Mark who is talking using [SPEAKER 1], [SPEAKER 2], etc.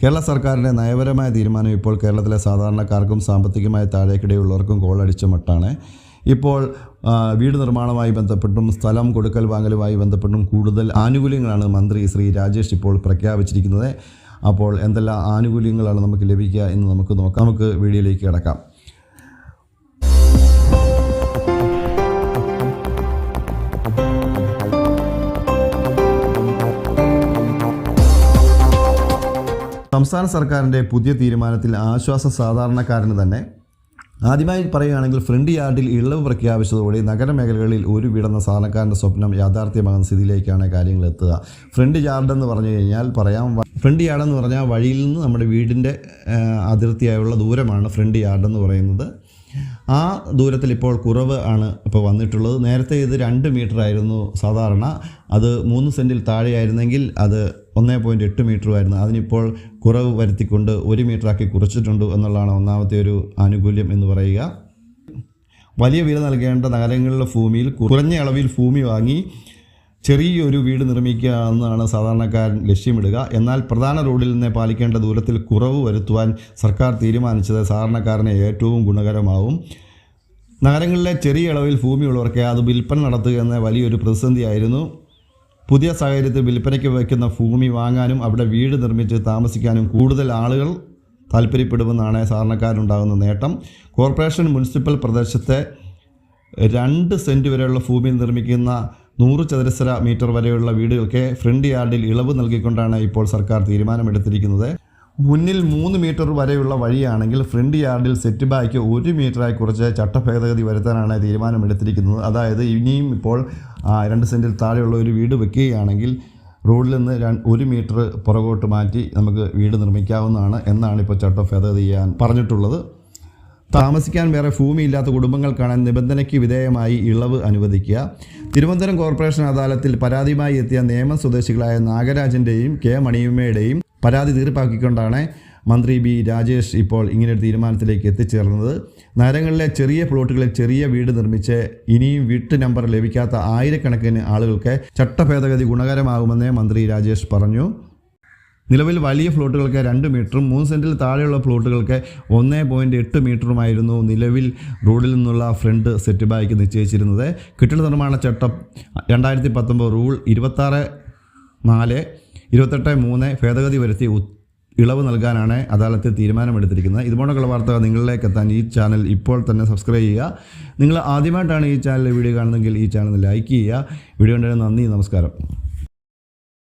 [SPEAKER 1] കേരള സർക്കാരിന്റെ നയപരമായ തീരുമാനം ഇപ്പോൾ കേരളത്തിലെ സാധാരണക്കാർക്കും സാമ്പത്തികമായി താഴേക്കിടയുള്ളവർക്കും കോളടിച്ച മട്ടാണ്. ഇപ്പോൾ വീട് നിർമ്മാണവുമായി ബന്ധപ്പെട്ടും സ്ഥലം കൊടുക്കൽ വാങ്ങലുമായി ബന്ധപ്പെട്ടും കൂടുതൽ ആനുകൂല്യങ്ങളാണ് മന്ത്രി ശ്രീ രാജേഷ് ഇപ്പോൾ പ്രഖ്യാപിച്ചിരിക്കുന്നത്. അപ്പോൾ എന്തെല്ലാം ആനുകൂല്യങ്ങളാണ് നമുക്ക് ലഭിക്കുക എന്ന് നമുക്ക് നോക്കാം. നമുക്ക് വീഡിയോയിലേക്ക് കിടക്കാം. സംസ്ഥാന സർക്കാരിന്റെ പുതിയ തീരുമാനത്തിൽ ആശ്വാസ സാധാരണക്കാരന് തന്നെ. ആദ്യമായി പറയുകയാണെങ്കിൽ ഫ്രണ്ട് യാർഡിൽ ഇളവ് പ്രഖ്യാപിച്ചതോടെ നഗരമേഖലകളിൽ ഒരു വീടെന്ന സാധനക്കാരന്റെ സ്വപ്നം യാഥാർത്ഥ്യമാകുന്ന സ്ഥിതിയിലേക്കാണ് കാര്യങ്ങൾ എത്തുക. ഫ്രണ്ട് യാർഡ് എന്ന് പറഞ്ഞു കഴിഞ്ഞാൽ പറയാം ഫ്രണ്ട് യാർഡ് എന്ന് പറഞ്ഞാൽ വഴിയിൽ നിന്ന് നമ്മുടെ വീടിന്റെ അതിർത്തിയായുള്ള ദൂരമാണ് ഫ്രണ്ട് യാർഡ് എന്ന് പറയുന്നത്. ആ ദൂരത്തിൽ ഇപ്പോൾ കുറവ് ആണ് ഇപ്പോൾ വന്നിട്ടുള്ളത്. നേരത്തെ ഇത് രണ്ട് മീറ്റർ ആയിരുന്നു സാധാരണ. അത് മൂന്ന് സെന്റിൽ താഴെയായിരുന്നെങ്കിൽ അത് ഒന്നേ പോയിന്റ് എട്ട് മീറ്ററുമായിരുന്നു അതിനിപ്പോൾ കുറവ് വരുത്തിക്കൊണ്ട് ഒരു മീറ്ററാക്കി കുറച്ചിട്ടുണ്ട് എന്നുള്ളതാണ് ഒന്നാമത്തെ ഒരു ആനുകൂല്യം എന്ന് പറയുക. വലിയ വില നൽകേണ്ട നഗരങ്ങളിലെ ഭൂമിയിൽ കുറഞ്ഞ അളവിൽ ഭൂമി വാങ്ങി ചെറിയൊരു വീട് നിർമ്മിക്കുക എന്നാണ് സാധാരണക്കാരൻ ലക്ഷ്യമിടുക. എന്നാൽ പ്രധാന റോഡിൽ നിന്ന് പാലിക്കേണ്ട ദൂരത്തിൽ കുറവ് വരുത്തുവാൻ സർക്കാർ തീരുമാനിച്ചത് സാധാരണക്കാരന് ഏറ്റവും ഗുണകരമാവും. നഗരങ്ങളിലെ ചെറിയ അളവിൽ ഭൂമിയുള്ളവർക്ക് അത് വിൽപ്പന നടത്തുക എന്ന വലിയൊരു പ്രതിസന്ധിയായിരുന്നു. പുതിയ സാഹചര്യത്തിൽ വിൽപ്പനയ്ക്ക് വയ്ക്കുന്ന ഭൂമി വാങ്ങാനും അവിടെ വീട് നിർമ്മിച്ച് താമസിക്കാനും കൂടുതൽ ആളുകൾ താല്പര്യപ്പെടുമെന്നാണ് സാധാരണക്കാരുണ്ടാകുന്ന നേട്ടം. കോർപ്പറേഷൻ മുനിസിപ്പൽ പ്രദേശത്തെ രണ്ട് സെന്റ് വരെയുള്ള ഭൂമി നിർമ്മിക്കുന്ന നൂറ് ചതുരശ്ര മീറ്റർ വരെയുള്ള വീടുകൾക്ക് ഫ്രണ്ട് യാർഡിൽ ഇളവ് നൽകിക്കൊണ്ടാണ് ഇപ്പോൾ സർക്കാർ തീരുമാനമെടുത്തിരിക്കുന്നത്. മുന്നിൽ മൂന്ന് മീറ്റർ വരെയുള്ള വഴിയാണെങ്കിൽ ഫ്രണ്ട് യാർഡിൽ സെറ്റ് ബാക്ക് ഒരു മീറ്ററായി കുറച്ച് ചട്ടഭേദഗതി വരുത്താനാണ് തീരുമാനമെടുത്തിരിക്കുന്നത്. അതായത് ഇനിയും ഇപ്പോൾ രണ്ട് സെന്റിൽ താഴെയുള്ള ഒരു വീട് വെക്കുകയാണെങ്കിൽ റോഡിൽ നിന്ന് ഒരു മീറ്റർ പുറകോട്ട് മാറ്റി നമുക്ക് വീട് നിർമ്മിക്കാവുന്നതാണ് എന്നാണ് ഇപ്പോൾ ചട്ടഭേദഗതി ചെയ്യാൻ പറഞ്ഞിട്ടുള്ളത്. താമസിക്കാൻ വേറെ ഭൂമിയില്ലാത്ത കുടുംബങ്ങൾക്കാണ് നിബന്ധനയ്ക്ക് വിധേയമായി ഇളവ് അനുവദിക്കുക. തിരുവനന്തപുരം കോർപ്പറേഷൻ അദാലത്തിൽ പരാതിയുമായി എത്തിയ നിയമ സ്വദേശികളായ നാഗരാജന്റെയും കെ മണിയമ്മയുടെയും പരാതി തീർപ്പാക്കിക്കൊണ്ടാണ് മന്ത്രി ബി രാജേഷ് ഇപ്പോൾ ഇങ്ങനൊരു തീരുമാനത്തിലേക്ക് എത്തിച്ചേർന്നത്. നഗരങ്ങളിലെ ചെറിയ പ്ലോട്ടുകളിൽ ചെറിയ വീട് നിർമ്മിച്ച് ഇനിയും വീട്ട് നമ്പർ ലഭിക്കാത്ത ആയിരക്കണക്കിന് ആളുകൾക്ക് ചട്ടഭേദഗതി ഗുണകരമാകുമെന്ന് മന്ത്രി രാജേഷ് പറഞ്ഞു. നിലവിൽ വലിയ ഫ്ലോട്ടുകൾക്ക് രണ്ട് മീറ്ററും മൂന്ന് സെന്റിൽ താഴെയുള്ള ഫ്ലോട്ടുകൾക്ക് ഒന്ന് പോയിന്റ് എട്ട് മീറ്ററുമായിരുന്നു നിലവിൽ റോഡിൽ നിന്നുള്ള ഫ്രണ്ട് സെറ്റ് ബാക്ക് നിശ്ചയിച്ചിരുന്നത്. കെട്ടിട നിർമ്മാണ ചട്ടം രണ്ടായിരത്തി പത്തൊമ്പത് റൂൾ ഇരുപത്താറ് നാല് ഇരുപത്തെട്ട് മൂന്ന് ഭേദഗതി വരുത്തി ഇളവ് നൽകാനാണ് അദാലത്തിൽ തീരുമാനമെടുത്തിരിക്കുന്നത്. ഇതുപോലുള്ള വാർത്തകൾ നിങ്ങളിലേക്ക് എത്താൻ ഈ ചാനൽ ഇപ്പോൾ തന്നെ സബ്സ്ക്രൈബ് ചെയ്യുക. നിങ്ങൾ ആദ്യമായിട്ടാണ് ഈ ചാനൽ വീഡിയോ കാണുന്നതെങ്കിൽ ഈ ചാനൽ ലൈക്ക് ചെയ്യുക. വീഡിയോ കണ്ടതിന് നന്ദി നമസ്കാരം.